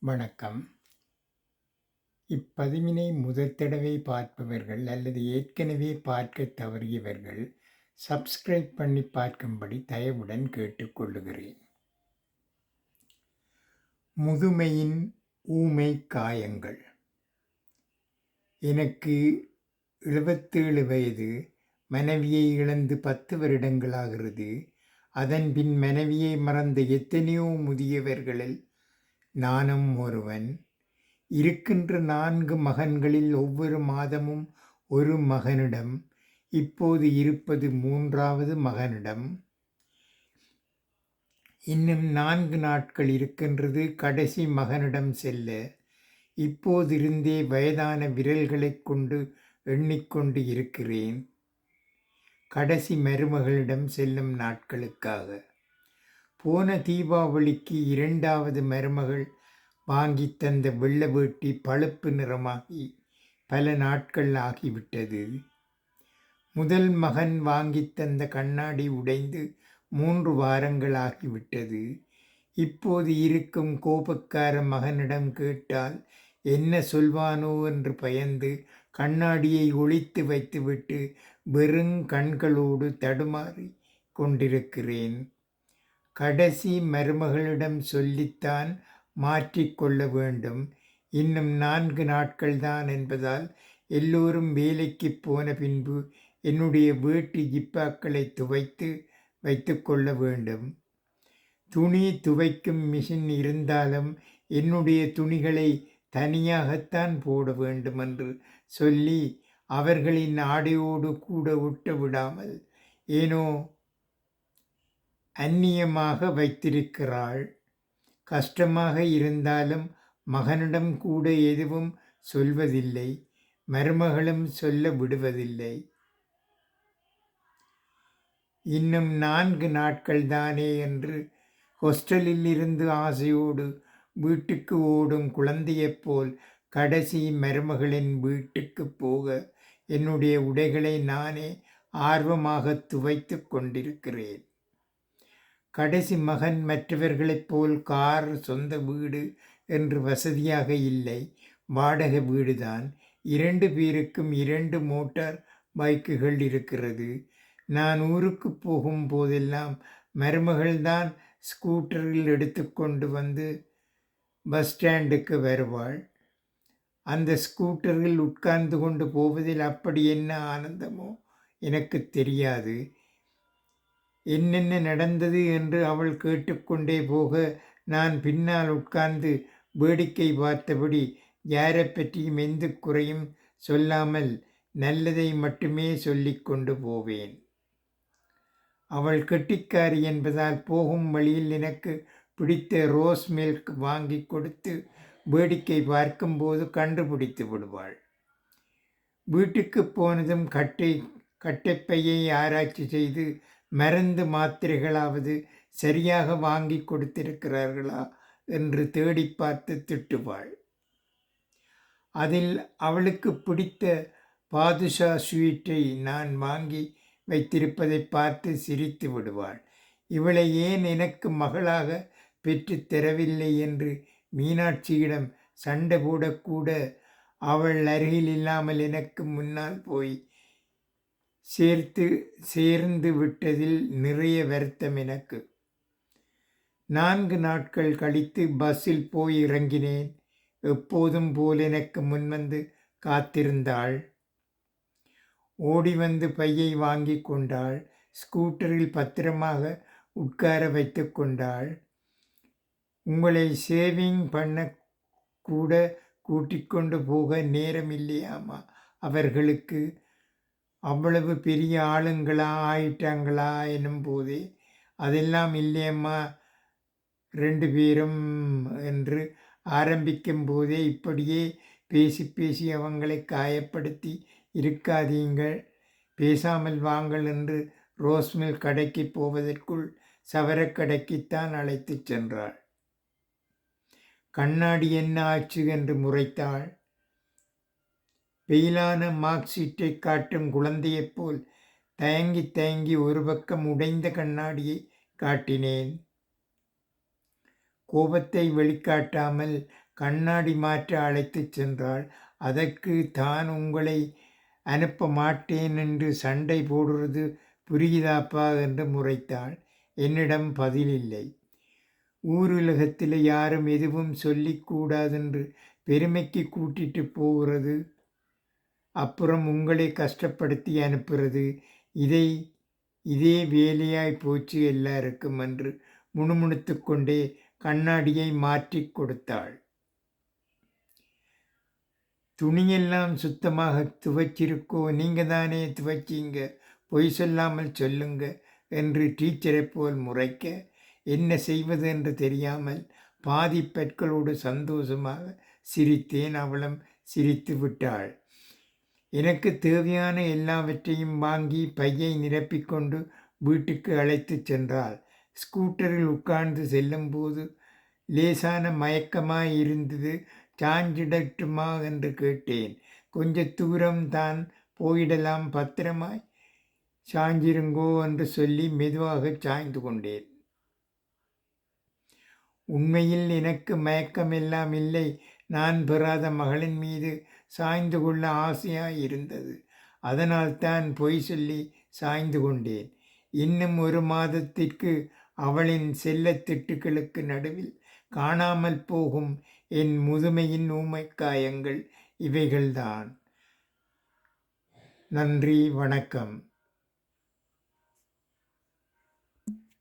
வணக்கம். இப்பதிவினை முதற் தடவை பார்ப்பவர்கள் அல்லது ஏற்கனவே பார்க்கத் தவறியவர்கள் சப்ஸ்கிரைப் பண்ணி பார்க்கும்படி தயவுடன் கேட்டுக்கொள்ளுகிறேன். முதுமையின் ஊமை காயங்கள் எனக்கு எழுபத்தேழு வயது. மனைவியை இழந்து பத்து வருடங்களாகிறது. அதன்பின் மனைவியை மறந்த எத்தனையோ முதியவர்களில் நானும் ஒருவன். இருக்கின்ற நான்கு மகன்களில் ஒவ்வொரு மாதமும் ஒரு மகனிடம், இப்போது இருப்பது மூன்றாவது மகனிடம். இன்னும் நான்கு நாட்கள் இருக்கின்றது கடைசி மகனிடம் செல்ல. இப்போதிருந்தே வயதான விரல்களைக் கொண்டு எண்ணிக்கொண்டு இருக்கிறேன். கடைசி மருமகளிடம் செல்லும் நாட்களுக்காக. போன தீபாவளிக்கு இரண்டாவது மருமகள் வாங்கித் தந்த வெள்ளை வேட்டி பழுப்பு நிறமாகி பல நாட்கள் ஆகிவிட்டது. முதல் மகன் வாங்கித் தந்த கண்ணாடி உடைந்து மூன்று வாரங்கள் ஆகிவிட்டது. இப்போது இருக்கும் கோபக்கார மகனிடம் கேட்டால் என்ன சொல்வானோ என்று பயந்து கண்ணாடியை ஒளித்து வைத்துவிட்டு வெறுங் கண்களோடு தடுமாறி கொண்டிருக்கிறேன். கடைசி மருமகளிடம் சொல்லித்தான் மாற்றிக்கொள்ள வேண்டும். இன்னும் நான்கு நாட்கள்தான் என்பதால் எல்லோரும் வேலைக்குப் போன பின்பு என்னுடைய வீட்டு ஜிப்பாக்களை துவைத்து வைத்துக்கொள்ள வேண்டும். துணி துவைக்கும் மிஷின் இருந்தாலும் என்னுடைய துணிகளை தனியாகத்தான் போட வேண்டுமென்று சொல்லி அவர்களின் ஆடையோடு கூட ஒட்ட விடாமல் ஏனோ அந்நியமாக வைத்திருக்கிறாள். கஷ்டமாக இருந்தாலும் மகனிடம் கூட எதுவும் சொல்வதில்லை. மருமகளும் சொல்ல விடுவதில்லை. இன்னும் நான்கு நாட்கள்தானே என்று ஹொஸ்டலில் இருந்து ஆசையோடு வீட்டுக்கு ஓடும் குழந்தையைப் போல் கடைசி மருமகளின் வீட்டுக்குப் போக என்னுடைய உடைகளை நானே ஆர்வமாகத் துவைத்து கொண்டிருக்கிறேன். கடைசி மகன் மற்றவர்களைப் போல் கார், சொந்த வீடு என்று வசதியாக இல்லை. வாடகை வீடுதான். இரண்டு பேருக்கும் இரண்டு மோட்டார் பைக்குகள் இருக்கிறது. நான் ஊருக்கு போகும் போதெல்லாம் மருமகள்தான் ஸ்கூட்டரில் எடுத்துக்கொண்டு வந்து பஸ் ஸ்டாண்டுக்கு வருவாள். அந்த ஸ்கூட்டரில் உட்கார்ந்து கொண்டு போவதில் அப்படி என்ன ஆனந்தமோ எனக்கு தெரியாது. என்னென்ன நடந்தது என்று அவள் கேட்டுக்கொண்டே போக நான் பின்னால் உட்கார்ந்து வேடிக்கை பார்த்தபடி யாரை பற்றியும் எந்த குறையும் சொல்லாமல் நல்லதை மட்டுமே சொல்லி கொண்டு போவேன். அவள் கெட்டிக்காரி என்பதால் போகும் வழியில் எனக்கு பிடித்த ரோஸ் மில்க் வாங்கிக் கொடுத்து வேடிக்கை பார்க்கும்போது கண்டுபிடித்து விடுவாள். வீட்டுக்கு போனதும் கட்டை கட்டைப்பையை ஆராய்ச்சி செய்து மருந்து மாத்திரைகளாவது சரியாக வாங்கிக் கொடுத்திருக்கிறார்களா என்று தேடி பார்த்து திட்டுவாள். அதில் அவளுக்குப் பிடித்த பாதுஷா ஸ்வீட்டை நான் வாங்கி வைத்திருப்பதைப் பார்த்து சிரித்து விடுவாள். இவளை ஏன் எனக்கு மகளாக பெற்றுத் தரவில்லை என்று மீனாட்சியிடம் சண்டை போடக்கூட அவள் அருகில் இல்லாமல் எனக்கு முன்னால் போய் சேர்த்து சேர்ந்து விட்டதில் நிறைய வருத்தம் எனக்கு. நான்கு நாட்கள் கழித்து பஸ்ஸில் போய் இறங்கினேன். எப்போதும் போல் எனக்கு முன்வந்து காத்திருந்தாள். ஓடி வந்து பையை வாங்கிக் கொண்டாள். ஸ்கூட்டரில் பத்திரமாக உட்கார வைத்து கொண்டாள். உங்களை சேவிங் பண்ண கூட கூட்டிக்கொண்டு போக நேரம் இல்லையாமா அவர்களுக்கு? அவ்வளவு பெரிய ஆளுங்களா ஆயிட்டாங்களா எனும்போதே அதெல்லாம் இல்லையம்மா ரெண்டு பேரும் என்று ஆரம்பிக்கும் போதே இப்படியே பேசிப் பேசி அவங்களை காயப்படுத்தி இருக்காதீங்கள். பேசாமல் வாங்கள் என்று ரோஸ் கடைக்கு போவதற்குள் சவரக் கடைக்குத்தான் அழைத்துச் சென்றாள். கண்ணாடி என்ன ஆச்சு என்று முறைத்தாள். பெயிலான மார்க் காட்டும் குழந்தையைப் போல் தயங்கித் தயங்கி ஒரு பக்கம் உடைந்த கண்ணாடியை காட்டினேன். கோபத்தை வெளிக்காட்டாமல் கண்ணாடி மாற்ற அழைத்துச் சென்றாள். அதற்கு தான் உங்களை அனுப்ப மாட்டேன் என்று சண்டை போடுறது புரியுதாப்பா என்று முறைத்தாள். என்னிடம் பதில் இல்லை. ஊருலகத்தில் யாரும் எதுவும் சொல்லிக்கூடாதென்று பெருமைக்கு கூட்டிட்டு போகிறது. அப்புறம் உங்களை கஷ்டப்படுத்தி அனுப்புறது. இதை இதே வேலையாய் போச்சு எல்லாருக்கும் என்று முணுமுணுத்து கொண்டே கண்ணாடியை மாற்றி கொடுத்தாள். துணியெல்லாம் சுத்தமாக துவைச்சிருக்கோ? நீங்கள் தானே துவைச்சிங்க. பொய் சொல்லாமல் சொல்லுங்க என்று டீச்சரை போல் முறைக்க என்ன செய்வது என்று தெரியாமல் பாதி பெற்களோடு சந்தோஷமாக சிரித்தேன். அவளும் சிரித்து விட்டாள். எனக்கு தேவையான எல்லாவற்றையும் வாங்கி பையை நிரப்பிக்கொண்டு வீட்டுக்கு அழைத்துச் சென்றாள். ஸ்கூட்டரில் உட்கார்ந்து செல்லும்போது லேசான மயக்கமாய் இருந்தது. சாஞ்சிடட்டுமா என்று கேட்டேன். கொஞ்ச தூரம் தான் போயிடலாம் பத்திரமாய் சாஞ்சிருங்கோ என்று சொல்லி மெதுவாக சாய்ந்து கொண்டேன். உண்மையில் எனக்கு மயக்கமெல்லாம் இல்லை. நான் பெறாத மகளின் மீது சாய்ந்து கொள்ள ஆசையாக இருந்தது. அதனால் தான் பொய் சொல்லி சாய்ந்து கொண்டேன். இன்னும் ஒரு மாதத்திற்கு அவளின் செல்லத் திட்டுகளுக்கு நடுவில் காணாமல் போகும் என் முதுமையின் ஊமைக்காயங்கள் இவைகள்தான். நன்றி வணக்கம்.